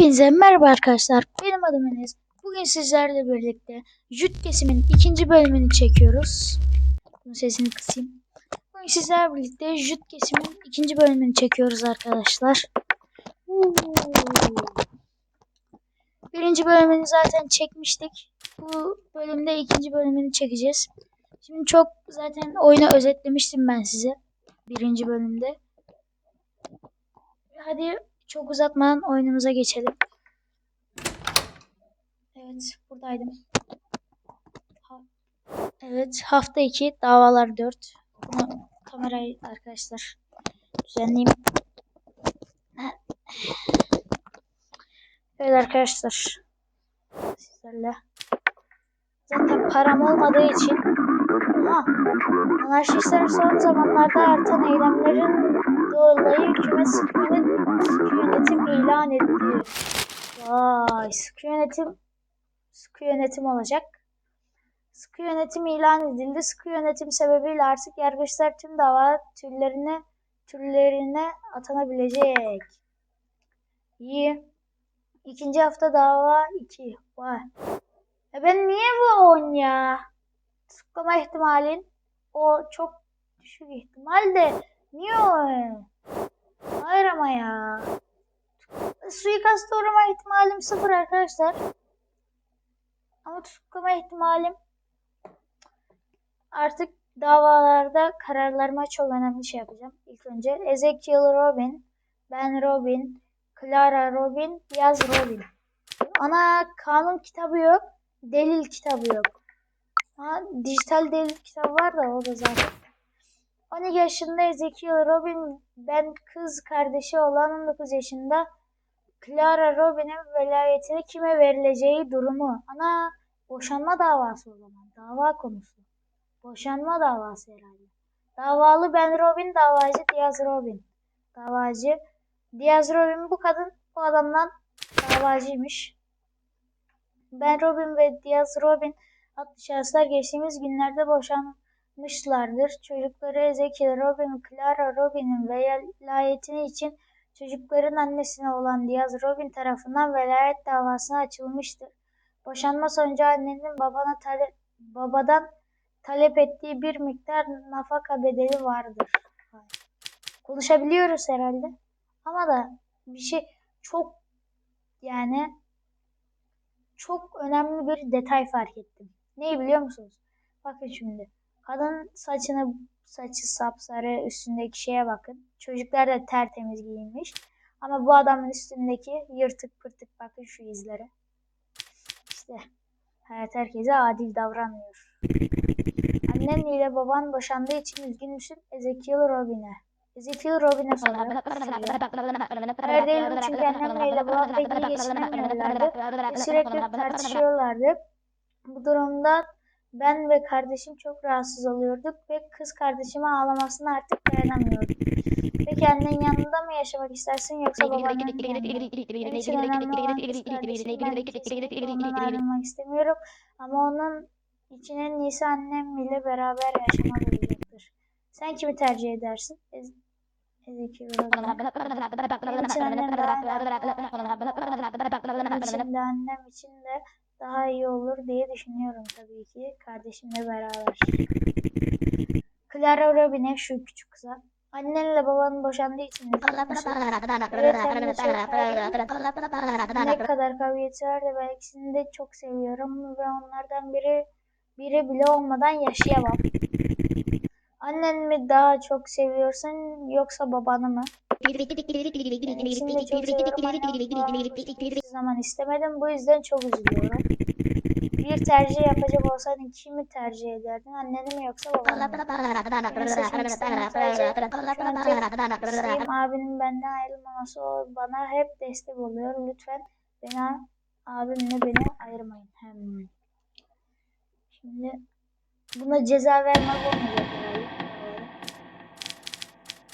Hepinize merhaba arkadaşlar. Benim adım Enes. Bugün sizlerle birlikte Jüt kesimin ikinci bölümünü çekiyoruz. Bunun sesini kısayım. Bugün sizlerle birlikte Jüt kesimin ikinci bölümünü çekiyoruz arkadaşlar. Birinci bölümünü zaten çekmiştik. Bu bölümde ikinci bölümünü çekeceğiz. Şimdi çok zaten oyunu özetlemiştim ben size. Birinci bölümde. Hadi çok uzatmadan oyunumuza geçelim. Evet, buradaydım. Ha- evet, hafta 2, davalar 4. Bunu kamerayı arkadaşlar düzenleyeyim. Evet arkadaşlar. Sizlerle. Zaten param olmadığı için ama anarşistlerin son zamanlarda artan eylemlerin dolayı hükümet yönetim ilan etti. Vay sıkı yönetim sıkı yönetim olacak. Sıkı yönetim ilan edildi. Sıkı yönetim sebebiyle artık yargıçlar tüm dava türlerine türlerine atanabilecek. İyi. İkinci hafta dava 2. Vay. E ben niye bu 10 ya? Tutuklama ihtimalin o çok düşük ihtimal de niye o? Hayır ama ya. Suikast uğrama ihtimalim sıfır arkadaşlar. Ama tutuklama ihtimalim artık davalarda kararlarıma çok önemli şey yapacağım. İlk önce Ezekiel Robin, Ben Robin, Clara Robin, Yaz Robin. Ana kanun kitabı yok, delil kitabı yok. Ha, dijital delil kitabı var da o da zaten. 12 yaşında Ezekiel Robin, ben kız kardeşi olan 19 yaşında Clara Robin'in velayetini kime verileceği durumu. Ana boşanma davası o zaman. Dava konusu. Boşanma davası herhalde. Davalı Ben Robin, davacı Diaz Robin. Davacı Diaz Robin bu kadın bu adamdan davacıymış. Ben Robin ve Diaz Robin adlı şahıslar geçtiğimiz günlerde boşanmışlardır. Çocukları Ezekiel Robin, Clara Robin'in velayetini için çocukların annesine olan Diaz Robin tarafından velayet davasına açılmıştır. Boşanma sonucu annenin babana tale babadan talep ettiği bir miktar nafaka bedeli vardır. Konuşabiliyoruz herhalde. Ama da bir şey çok yani çok önemli bir detay fark ettim. Neyi biliyor musunuz? Bakın şimdi. Kadın saçını saçı sapsarı üstündeki şeye bakın. Çocuklar da tertemiz giyinmiş. Ama bu adamın üstündeki yırtık pırtık bakın şu izlere. İşte hayat herkese adil davranmıyor. Annen ile baban boşandığı için üzgün müsün? Ezekiel Robin'e. Ezekiel Robin'e soruyor. Hayır değilim çünkü annemle ile babam pek iyi geçinemiyorlardı. Sürekli tartışıyorlardı. Bu durumda ben ve kardeşim çok rahatsız oluyorduk ve kız kardeşime ağlamasına artık dayanamıyordum. Peki annen yanında mı yaşamak istersin yoksa babanın? Benim için önemli istemiyorum. Ama onun için en iyisi annem ile beraber yaşamak olacaktır. Sen kimi tercih edersin? Ez. Benim için annem daha benim için de annem için de daha iyi olur diye düşünüyorum tabii ki kardeşimle beraber. Clara Robin'e şu küçük kıza. Annenle babanın boşandığı için de ne kadar kavgası var da ben ikisini de çok seviyorum ve onlardan biri biri bile olmadan yaşayamam. Annen mi daha çok seviyorsun yoksa babanı mı? Hiçbir zaman istemedim. Bu yüzden çok üzülüyorum. Bir tercih yapacak olsan kimi tercih ederdin? Anneni mi yoksa babanı mı? Beni seçmek istemem benden ayrılmaması. O bana hep destek oluyor. Lütfen beni abimle beni ayırmayın. Hmm. Şimdi buna ceza vermek olmayacak herhalde.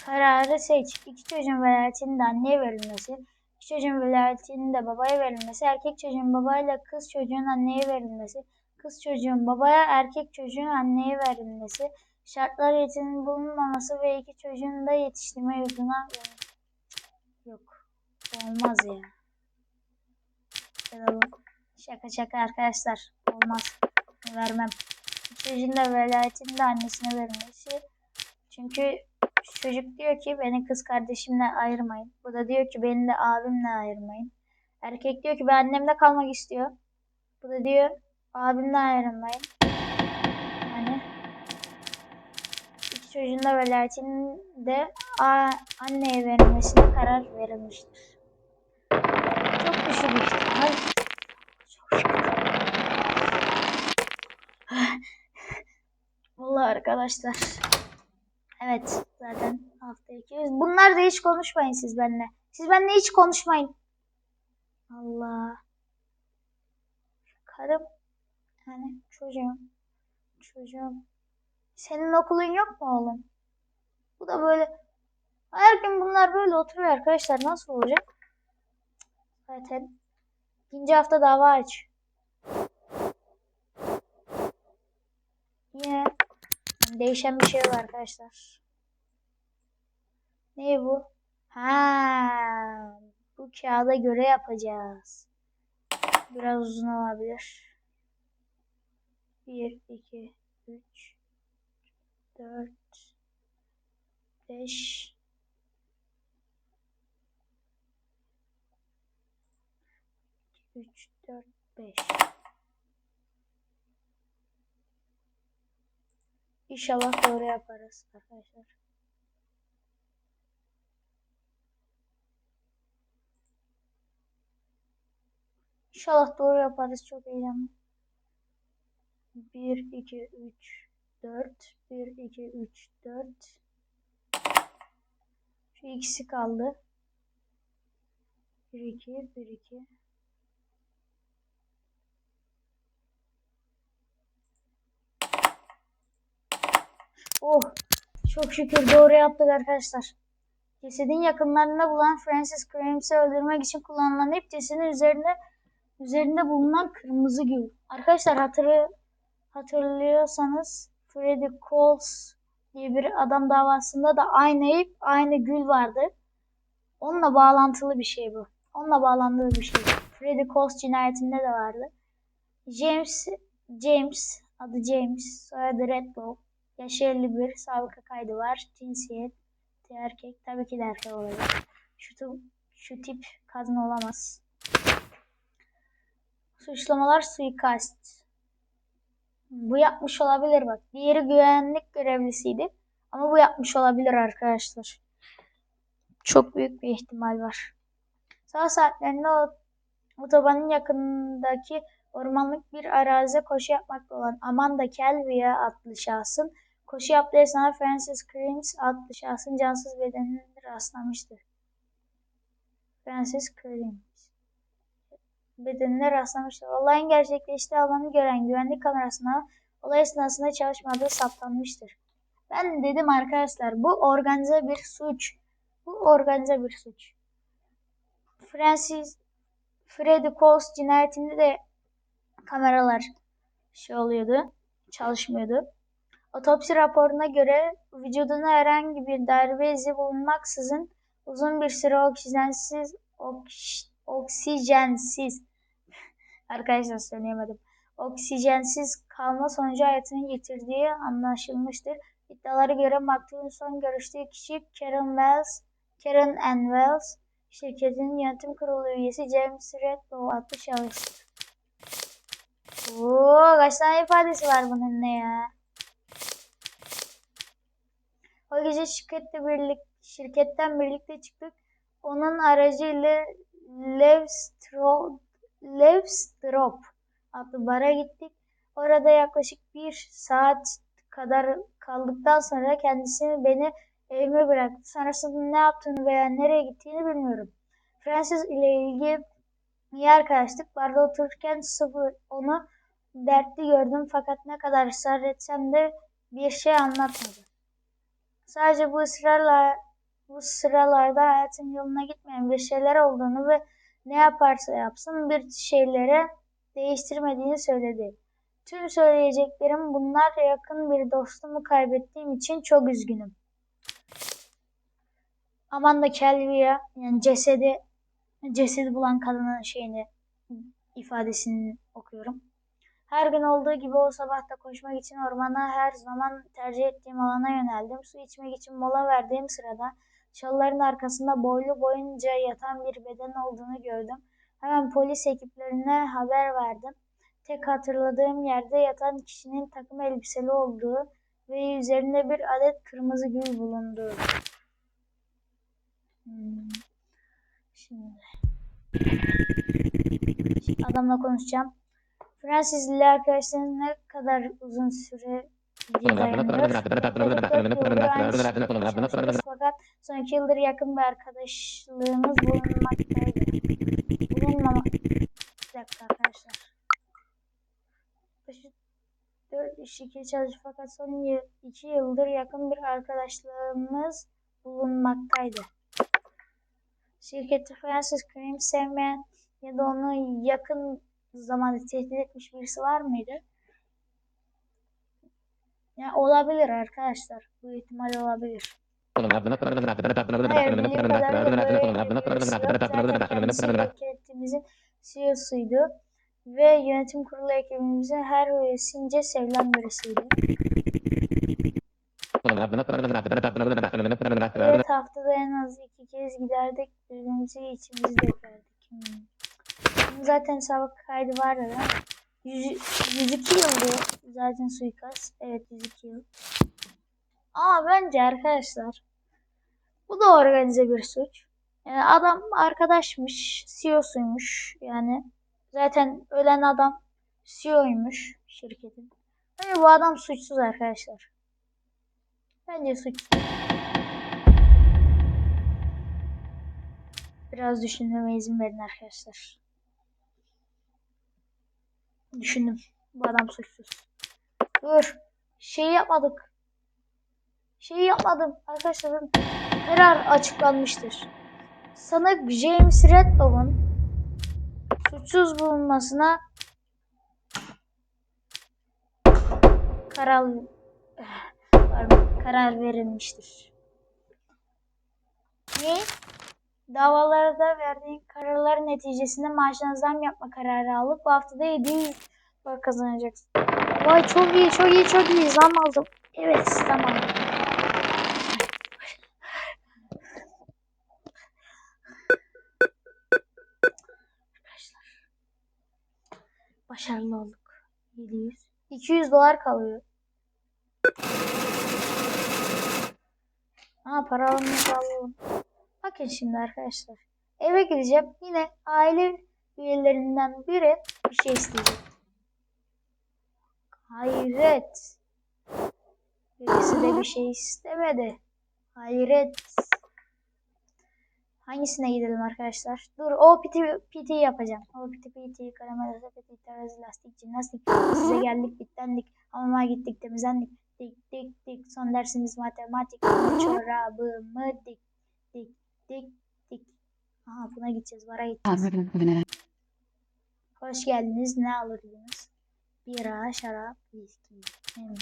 Kararı seç. İki çocuğun velayetinin de anneye verilmesi, iki çocuğun velayetinin de babaya verilmesi, erkek çocuğun babayla kız çocuğun anneye verilmesi, kız çocuğun babaya, erkek çocuğun anneye verilmesi, şartlar yetinin bulunmaması ve iki çocuğun da yetiştirme yurduna Yok. Olmaz ya. Şaka şaka arkadaşlar. Olmaz. Vermem. Çocuğun da velayetini de annesine vermesi. Çünkü çocuk diyor ki beni kız kardeşimle ayırmayın. Bu da diyor ki beni de abimle ayırmayın. Erkek diyor ki ben annemle kalmak istiyor. Bu da diyor abimle ayrılmayın. Yani iki çocuğun da velayetinin de anneye verilmesine karar verilmiştir. Çok düşük. Çok şükür. Vallahi arkadaşlar. Evet zaten hafta iki. Bunlar da hiç konuşmayın siz benimle. Siz benimle hiç konuşmayın. Allah. Karım. Yani çocuğum. Çocuğum. Senin okulun yok mu oğlum? Bu da böyle. Her gün bunlar böyle oturuyor arkadaşlar. Nasıl olacak? Zaten ikinci hafta dava aç. Yine değişen bir şey var arkadaşlar. Ne bu? Ha, bu kağıda göre yapacağız. Biraz uzun olabilir. 1, 2, 3, 4, 5, üç, dört, beş. İnşallah doğru yaparız arkadaşlar. İnşallah doğru yaparız. Çok heyecanlı. 1, 2, 3, 4. 1, 2, 3, 4. Şu ikisi kaldı. 1, 2, 1, 2. Oh, çok şükür doğru yaptık arkadaşlar. Cesedin yakınlarında bulan Francis Grames'i öldürmek için kullanılan ip cesedin üzerinde üzerinde bulunan kırmızı gül. Arkadaşlar hatırı, hatırlıyorsanız Freddy Coles diye bir adam davasında da aynı ip, aynı gül vardı. Onunla bağlantılı bir şey bu. Onunla bağlantılı bir şey. Freddy Coles cinayetinde de vardı. James James adı James, soyadı Redlow. Yaşı 51, sabıka kaydı var. Cinsiyet erkek. Tabii ki de erkek olacak. Şu, şu tip kadın olamaz. Suçlamalar suikast. Bu yapmış olabilir bak. Diğeri güvenlik görevlisiydi. Ama bu yapmış olabilir arkadaşlar. Çok büyük bir ihtimal var. Sabah saatlerinde otobanın yakındaki ormanlık bir arazide koşu yapmakta olan Amanda Kelvia adlı şahsın koşu yaptığı esnada Francis Crimes adlı şahsın cansız bedenine rastlamıştır. Francis Crimes bedenine rastlamıştır. Olayın gerçekleştiği alanı gören güvenlik kamerasına olay esnasında çalışmadığı saptanmıştır. Ben dedim arkadaşlar bu organize bir suç. Bu organize bir suç. Francis Freddy Coles cinayetinde de kameralar şey oluyordu, çalışmıyordu. Otopsi raporuna göre vücuduna herhangi bir darbe izi bulunmaksızın uzun bir süre oksijensiz oks- oksijensiz arkadaşlar söyleyemedim. Oksijensiz kalma sonucu hayatını yitirdiği anlaşılmıştır. İddialara göre maktulün son görüştüğü kişi Karen Wells, Karen Ann Wells, şirketin yönetim kurulu üyesi James Redlow adlı şahıs. Oo, kaç tane ifadesi var bunun ne ya? O gece şirkette birlik, şirketten birlikte çıktık. Onun aracıyla Levstrop, Levstrop adlı bara gittik. Orada yaklaşık bir saat kadar kaldıktan sonra kendisini beni evime bıraktı. Sonrasında ne yaptığını veya nereye gittiğini bilmiyorum. Francis ile ilgili iyi arkadaşlık. Barda otururken sıfır onu dertli gördüm fakat ne kadar ısrar etsem de bir şey anlatmadı. Sadece bu ısrarla bu sıralarda hayatın yoluna gitmeyen bir şeyler olduğunu ve ne yaparsa yapsın bir şeylere değiştirmediğini söyledi. Tüm söyleyeceklerim bunlar yakın bir dostumu kaybettiğim için çok üzgünüm. Amanda Kelvia yani cesedi cesedi bulan kadının şeyini ifadesini okuyorum. Her gün olduğu gibi o sabah da koşmak için ormana her zaman tercih ettiğim alana yöneldim. Su içmek için mola verdiğim sırada çalıların arkasında boylu boyunca yatan bir beden olduğunu gördüm. Hemen polis ekiplerine haber verdim. Tek hatırladığım yerde yatan kişinin takım elbiseli olduğu ve üzerinde bir adet kırmızı gül bulundu. Hmm. Şimdi. Adamla konuşacağım. Fransız ile arkadaşlarınız ne kadar uzun süre dayanıyor? Fakat son iki yıldır yakın bir arkadaşlığımız bulunmaktaydı. Bulunmama... Bir arkadaşlar. Yaklaşık 4 iş iki çalışır fakat son y- iki yıldır yakın bir arkadaşlığımız bulunmaktaydı. Şirketi Fransız Cream sevmeyen ya da onu yakın zamanda tehdit etmiş birisi var mıydı? Ya olabilir arkadaşlar. Bu ihtimal olabilir. Hayır bildiğim kadarıyla şirketimizin CEO'suydu. Ve yönetim kurulu ekibimizin her üyesince sevilen birisiydi. Evet haftada en az iki kez giderdik. Birbirimizi içimizi dökerdik. Hmm. Zaten hesabı kaydı vardı da. 100, 102 yıldı zaten suikast. Evet 102 yıl. Ama bence arkadaşlar bu da organize bir suç. Yani adam arkadaşmış, CEO'suymuş. Yani zaten ölen adam CEO'ymuş şirketin. Bence bu adam suçsuz arkadaşlar. Bence suçsuz. Biraz düşünmeme izin verin arkadaşlar. Düşündüm. Bu adam suçsuz. Dur. Şey yapmadık. Şey yapmadım. Arkadaşlar karar açıklanmıştır. Sanık James Redlove'un suçsuz bulunmasına karar karar verilmiştir. Ne? Davalarda verdiğin kararlar neticesinde maaşına zam yapma kararı alıp bu haftada 700 dolar kazanacaksın. Vay çok iyi çok iyi çok iyi zam aldım. Evet tamam. Başarılı olduk. 700. 200 dolar kalıyor. Aa para almış alalım. Bakın şimdi arkadaşlar. Eve gideceğim. Yine aile üyelerinden biri bir şey isteyecek. Hayret. Birisi de bir şey istemedi. Hayret. Hangisine gidelim arkadaşlar? Dur o piti, piti yapacağım. O piti piti, karamel sepeti, terazi, lastik, jimnastik. Size geldik, bitlendik. Hamama gittik, temizlendik. Dik dik dik. Son dersimiz matematik. Çorabımı dik dik dik dik. Aha buna gideceğiz. Bara gideceğiz. Hoş geldiniz. Ne alırdınız? Bira, şarap, viski. Hmm.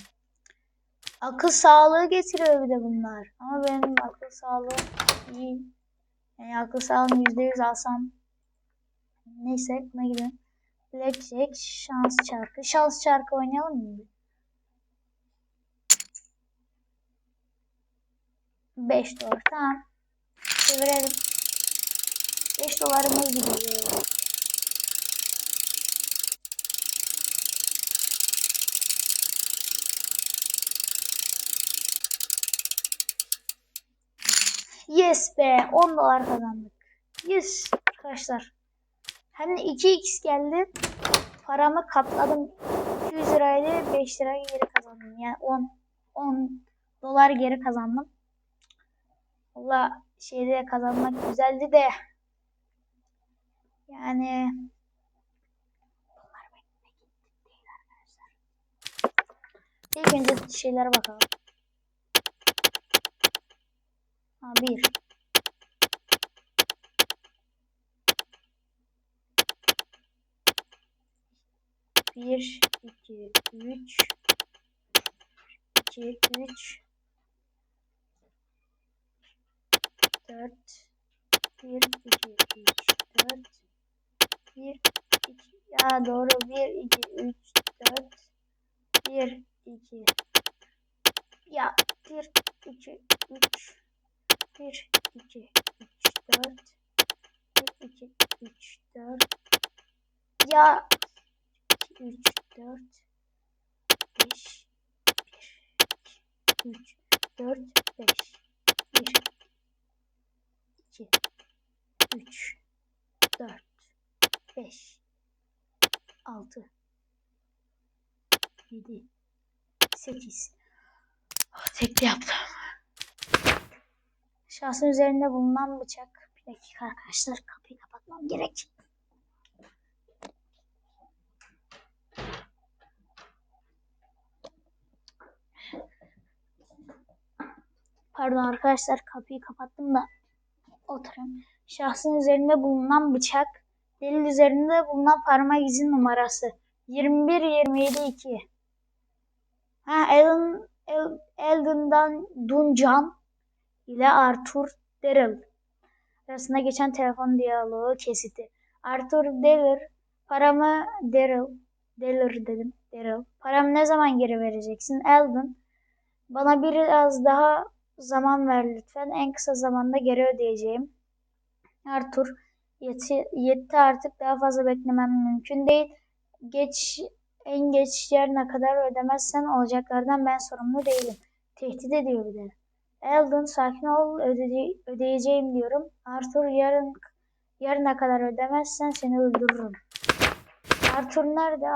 Akıl sağlığı getiriyor bir de bunlar. Ama benim akıl sağlığım iyi. Yani akıl sağlığım %100 alsam. Neyse buna gidelim. Blackjack, şans çarkı. Şans çarkı oynayalım mı? 5 dolar. Tamam. Çevirelim. 5 dolarımız gidiyor. Yes be 10 dolar kazandık. Yes arkadaşlar. Hem de 2x geldi. Paramı katladım. 200 liraydı 5 lira geri kazandım. Yani 10 10 dolar geri kazandım. Valla şeyde kazanmak güzeldi de yani İlk önce şeylere bakalım. Ha bir. Bir, iki, üç. İki, üç. Dört. Bir, iki, üç, dört. Bir, 2. Ya doğru. 1, 2, 3, 4. 1, 2. Ya 1, 2, 3. 1, 2, 3, 4. 1, 2, 3, 4. Ya 2, 3, 4. 5. 1, 2, 3, 4, 5. 1, 2, 3, 4, 5, 6, 7, 8. Oh, tekte yaptım. Şahsın üzerinde bulunan bıçak. Bir dakika arkadaşlar kapıyı kapatmam gerek. Pardon arkadaşlar kapıyı kapattım da oturayım. Şahsın üzerinde bulunan bıçak, delil üzerinde bulunan parmak izi numarası 21 27 2. Ha Alan El, Eldon'dan Duncan ile Arthur Darrell arasında geçen telefon diyaloğu kesiti. Arthur Darrell paramı Darrell Darrell dedim. Darrell. Paramı ne zaman geri vereceksin? Eldon bana biraz daha zaman ver lütfen. En kısa zamanda geri ödeyeceğim. Arthur yeti, yetti artık daha fazla beklemem mümkün değil. Geç en geç yarına kadar ödemezsen olacaklardan ben sorumlu değilim. Tehdit ediyor bir de. Eldon sakin ol öde, ödeyeceğim diyorum. Arthur yarın yarına kadar ödemezsen seni öldürürüm. Arthur nerede?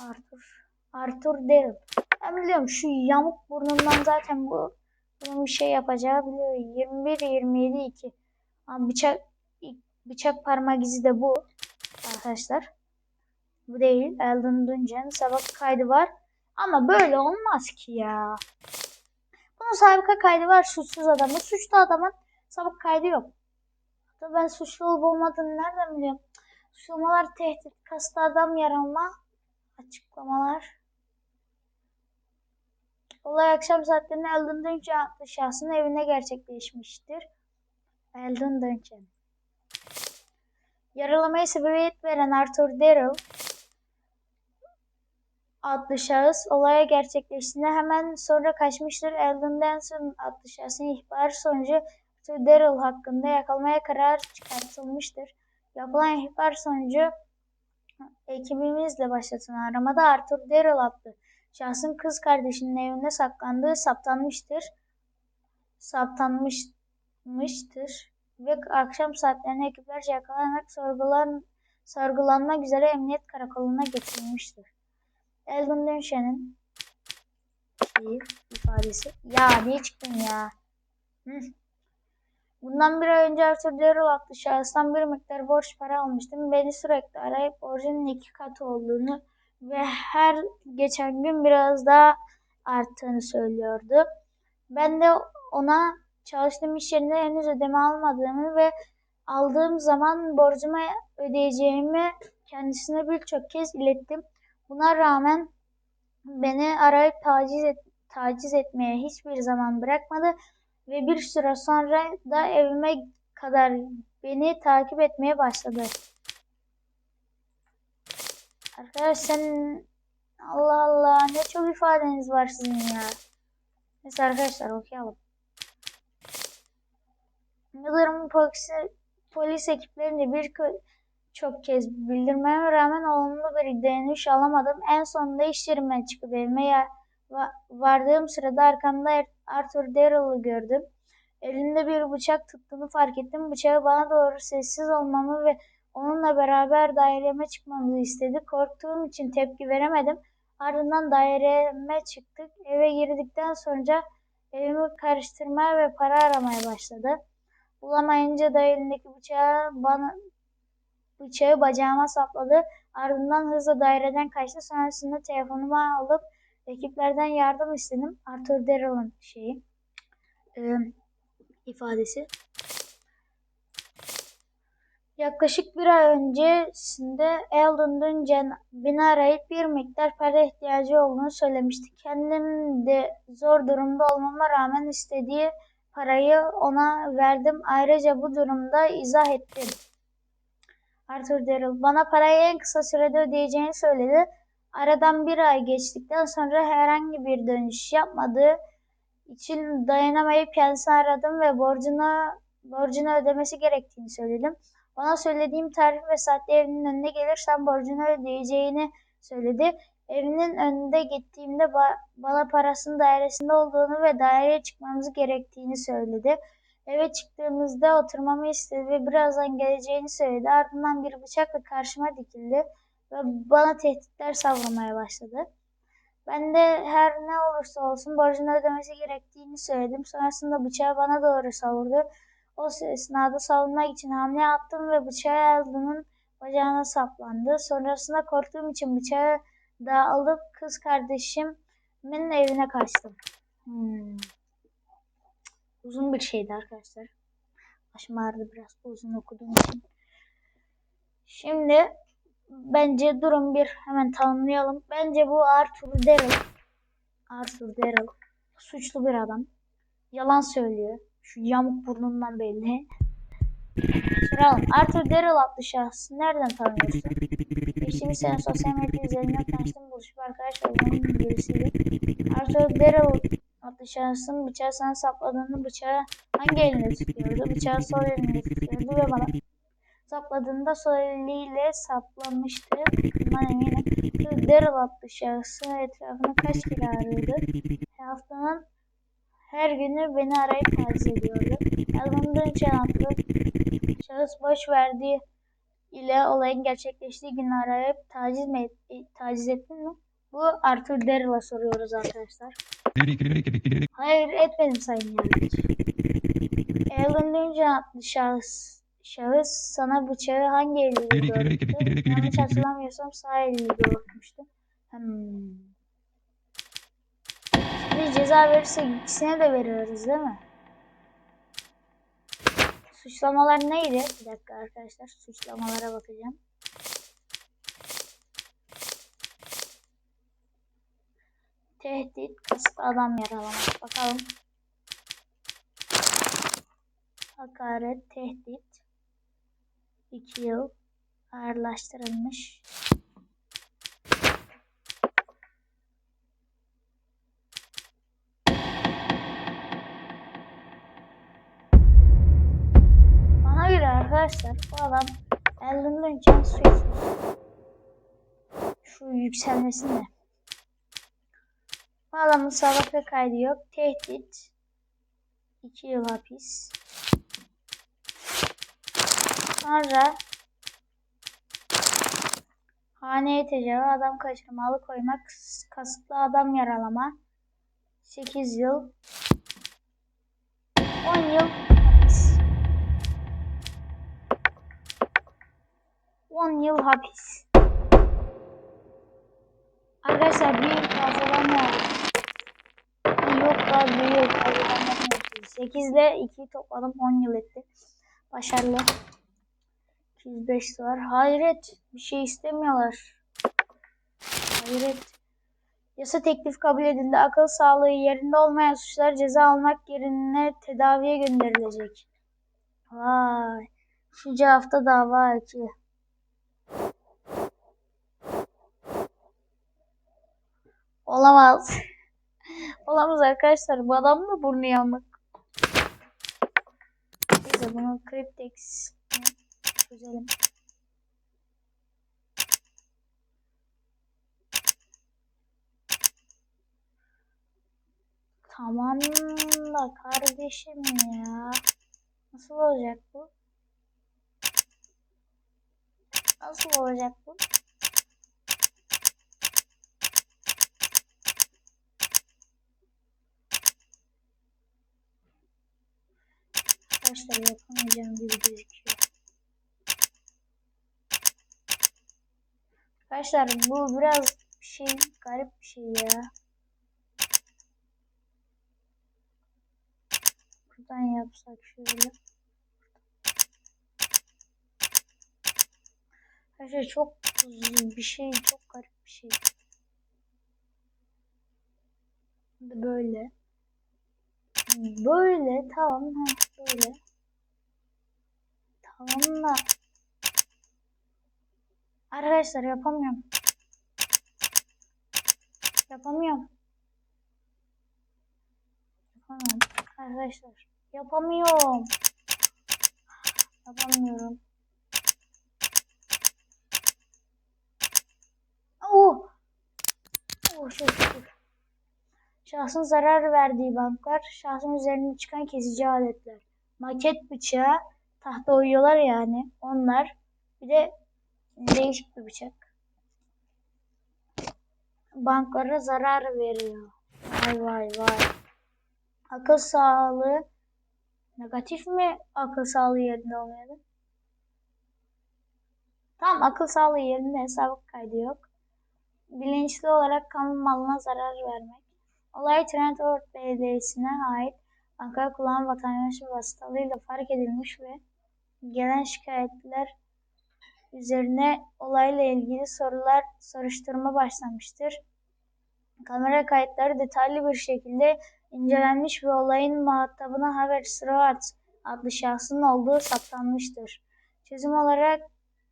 Arthur. Arthur Darrell. Ben biliyorum şu yamuk burnundan zaten bu bunun bir şey yapacağı biliyor. 21 27 2. Ama bıçak bıçak parmak izi de bu arkadaşlar. Bu değil. Eldon Duncan sabıka kaydı var. Ama böyle olmaz ki ya. Bunun sabıka kaydı var suçsuz adamın. Suçlu adamın sabıka kaydı yok. Ben suçlu olup olmadığını nereden biliyorum? Suçlamalar tehdit, kastı adam yaralama, açıklamalar. Olay akşam saatlerinde Eldon Duncan adlı şahsın evinde gerçekleşmiştir. Eldon Duncan. Yaralamaya sebebiyet veren Arthur Darrell adlı şahıs olaya gerçekleştiğinde hemen sonra kaçmıştır. Eldon Danson adlı şahsın ihbarı sonucu Arthur Darrell hakkında yakalamaya karar çıkartılmıştır. Yapılan ihbar sonucu ekibimizle başlatılan aramada Arthur Darrell adlı şahsın kız kardeşinin evinde saklandığı saptanmıştır. Saptanmıştır ve akşam saatlerinde ekiplerce yakalanarak sorgulan, sorgulanmak üzere emniyet karakoluna getirilmiştir. Eldon Dönşen'in ifadesi. Ya niye çıktın ya? Bundan bir ay önce Arthur Darrell adlı şahıstan bir miktar borç para almıştım. Beni sürekli arayıp borcunun iki katı olduğunu ve her geçen gün biraz daha arttığını söylüyordu. Ben de ona çalıştığım iş yerinde henüz ödeme almadığımı ve aldığım zaman borcumu ödeyeceğimi kendisine birçok kez ilettim. Buna rağmen beni arayıp taciz, et, taciz etmeye hiçbir zaman bırakmadı ve bir süre sonra da evime kadar beni takip etmeye başladı. Arkadaş sen Allah Allah ne çok ifadeniz var sizin ya. Neyse arkadaşlar okuyalım. Yıldırım polis, polis ekiplerince bir çok kez bildirmeme rağmen olumlu bir dönüş alamadım. En sonunda iş yerimden çıkıp evime ya, vardığım sırada arkamda Arthur Darrell'ı gördüm. Elinde bir bıçak tuttuğunu fark ettim. Bıçağı bana doğru sessiz olmamı ve onunla beraber daireme çıkmamızı istedi. Korktuğum için tepki veremedim. Ardından daireme çıktık. Eve girdikten sonra evimi karıştırmaya ve para aramaya başladı. Bulamayınca da elindeki bıçağı bana bıçağı bacağıma sapladı. Ardından hızla daireden kaçtı. Sonrasında telefonumu alıp ekiplerden yardım istedim. Arthur Darrell'ın şeyi e, ifadesi. Yaklaşık bir ay öncesinde Eldon Duncan beni arayıp bir miktar para ihtiyacı olduğunu söylemişti. Kendim de zor durumda olmama rağmen istediği parayı ona verdim. Ayrıca bu durumda izah ettim. Arthur Darrell bana parayı en kısa sürede ödeyeceğini söyledi. Aradan bir ay geçtikten sonra herhangi bir dönüş yapmadığı için dayanamayıp kendisini aradım ve borcunu borcunu ödemesi gerektiğini söyledim. Bana söylediğim tarih ve saatte evinin önüne gelirsen borcunu ödeyeceğini söyledi. Evinin önünde gittiğimde ba- bana parasının dairesinde olduğunu ve daireye çıkmamız gerektiğini söyledi. Eve çıktığımızda oturmamı istedi ve birazdan geleceğini söyledi. Ardından bir bıçakla karşıma dikildi ve bana tehditler savurmaya başladı. Ben de her ne olursa olsun borcunu ödemesi gerektiğini söyledim. Sonrasında bıçağı bana doğru savurdu. O esnada savunmak için hamle yaptım ve bıçağı Eldon'un bacağına saplandı. Sonrasında korktuğum için bıçağı da alıp kız kardeşimin evine kaçtım. Hmm. Uzun bir şeydi arkadaşlar. Başım ağrıdı biraz uzun okuduğum için. Şimdi bence durum bir hemen tanımlayalım. Bence bu Arthur Darrell. Arthur Darrell suçlu bir adam. Yalan söylüyor. Şu yamuk burnundan belli. Soralım. Arthur Darrell adlı şahsı nereden tanıyorsun? Geçtiğimiz sene sosyal medya üzerinden tanıştığım buluşup arkadaş olduğum birisiydi. Arthur Darrell adlı şahsın bıçağı sana sapladığını bıçağı hangi elinde tutuyordu? Bıçağı sol elinde tutuyordu ve bana sapladığında sol eliyle saplamıştı. Bundan eminim. Darrell adlı şahsın etrafını kaç kere arıyordu? Haftanın her günü beni arayıp taciz ediyordu. Elmanın adlı şahıs boş verdiği ile olayın gerçekleştiği günü arayıp taciz, mi e, taciz ettin mi? Bu Arthur Darrell'a soruyoruz arkadaşlar. Hayır etmedim sayın yargıç. Alan Duncan adlı şahıs, şahıs sana bıçağı hangi eliyle doğrulttu? Yanlış hatırlamıyorsam sağ eliyle doğrultmuştu. Hmm. Şimdi ceza verirse ikisine de veriyoruz değil mi? Suçlamalar neydi? Bir dakika arkadaşlar suçlamalara bakacağım. Tehdit, kasıtlı adam yaralamak. Bakalım. Hakaret, tehdit. 2 yıl ağırlaştırılmış. Arkadaşlar bu adam elinden can suçsuz. Şu yükselmesin de. Bu adamın sabıka kaydı yok. Tehdit. 2 yıl hapis. Sonra haneye tecavüz, adam kaçırma, alıkoymak, kasıtlı adam yaralama. 8 yıl. 10 yıl 10 yıl hapis. Arkadaşlar büyük fazladan var. Yok daha büyük fazladan var. 8 ile 2 topladım 10 yıl etti. Başarılı. 205 var. Hayret. Bir şey istemiyorlar. Hayret. Yasa teklif kabul edildi. Akıl sağlığı yerinde olmayan suçlar ceza almak yerine tedaviye gönderilecek. Vay. Şu hafta dava açıyor. Olamaz. Olamaz arkadaşlar. Bu adam da burnu yanmak. Neyse bunu Cryptex çözelim. Tamam da kardeşim ya. Nasıl olacak bu? Nasıl olacak bu? Arkadaşlar yapamayacağım gibi gözüküyor. Arkadaşlar bu biraz bir şey garip bir şey ya. Buradan yapsak şöyle. Arkadaşlar çok bir şey çok garip bir şey. Böyle. Böyle tamam ha böyle. Tamam da Arkadaşlar yapamıyorum. Yapamıyorum. Yapamıyorum. Arkadaşlar yapamıyorum. Yapamıyorum. Oh! Şükür. Şahsın zarar verdiği banklar, şahsın üzerine çıkan kesici aletler. Maket bıçağı, tahta oyuyorlar yani. Onlar. Bir de değişik bir bıçak. Banklara zarar veriyor. Vay vay vay. Akıl sağlığı negatif mi akıl sağlığı yerinde olmuyordu? Tamam akıl sağlığı yerinde hesabı kaydı yok. Bilinçli olarak kamu malına zarar vermek. Olay Trentford Belediyesi'ne ait banka kullanan vatandaş vasıtalığıyla fark edilmiş ve gelen şikayetler üzerine olayla ilgili sorular soruşturma başlamıştır. Kamera kayıtları detaylı bir şekilde incelenmiş ve olayın muhatabına Haber Stewart adlı şahsın olduğu saptanmıştır. Çözüm olarak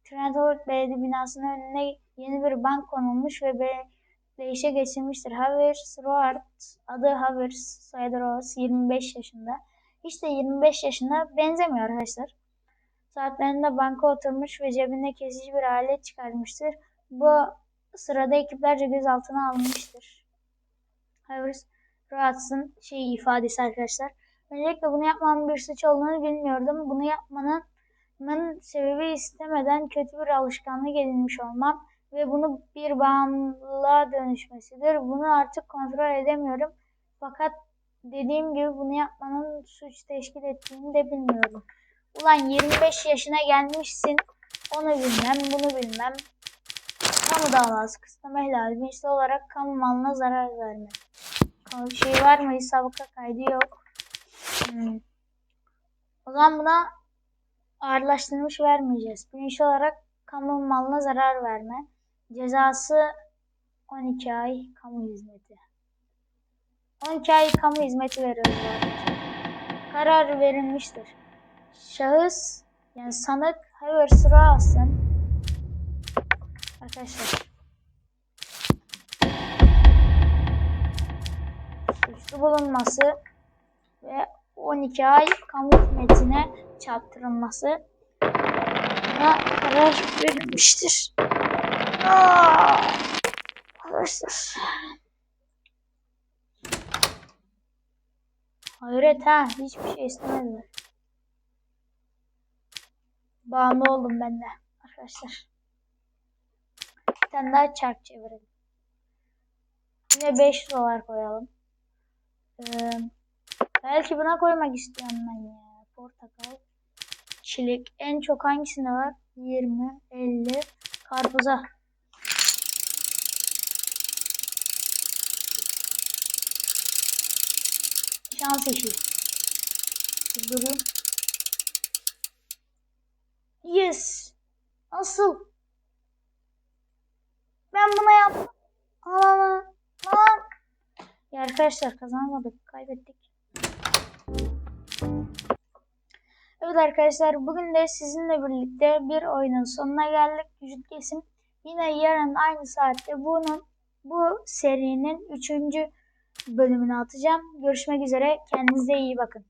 Trentford Belediye binasının önüne yeni bir bank konulmuş ve bekleyişe geçilmiştir. Haver Stewart adı Haver soyadı Rose 25 yaşında. Hiç de 25 yaşına benzemiyor arkadaşlar. Saatlerinde banka oturmuş ve cebinde kesici bir alet çıkarmıştır. Bu sırada ekiplerce gözaltına alınmıştır. Havers Rahatsın şey ifadesi arkadaşlar. Öncelikle bunu yapmanın bir suç olduğunu bilmiyordum. Bunu yapmanın sebebi istemeden kötü bir alışkanlık edinmiş olmam ve bunu bir bağımlılığa dönüşmesidir. Bunu artık kontrol edemiyorum. Fakat dediğim gibi bunu yapmanın suç teşkil ettiğini de bilmiyorum. Ulan 25 yaşına gelmişsin. Onu bilmem, bunu bilmem. Kamu davası kısıtlama ihlali bilinçli olarak kamu malına zarar vermek. Şey var mı? Sabıka kaydı yok. Hmm. O zaman buna ağırlaştırmış vermeyeceğiz. Bilinçli olarak kamu malına zarar verme. Cezası 12 ay kamu hizmeti. 12 ay kamu hizmeti veriyoruz. Karar verilmiştir. Şahıs yani sanık Haver sıra alsın. Arkadaşlar. Suçlu bulunması ve 12 ay kamu hizmetine çarptırılması buna karar verilmiştir. Arkadaşlar. Hayret ha hiçbir şey istemediler. Bağımlı oldum ben de arkadaşlar. Bir tane daha çark çevirelim. Yine 5 dolar koyalım. Ee, belki buna koymak istiyorum ben ya. Portakal, çilek. En çok hangisinde var? 20, 50. Karpuza. Şans işi. Durun. Yes. Nasıl? Ben buna yaptım. Ama lan. Ya arkadaşlar kazanmadık. Kaybettik. Evet arkadaşlar bugün de sizinle birlikte bir oyunun sonuna geldik. Vücut kesim. Yine yarın aynı saatte bunun bu serinin 3. bölümünü atacağım. Görüşmek üzere. Kendinize iyi bakın.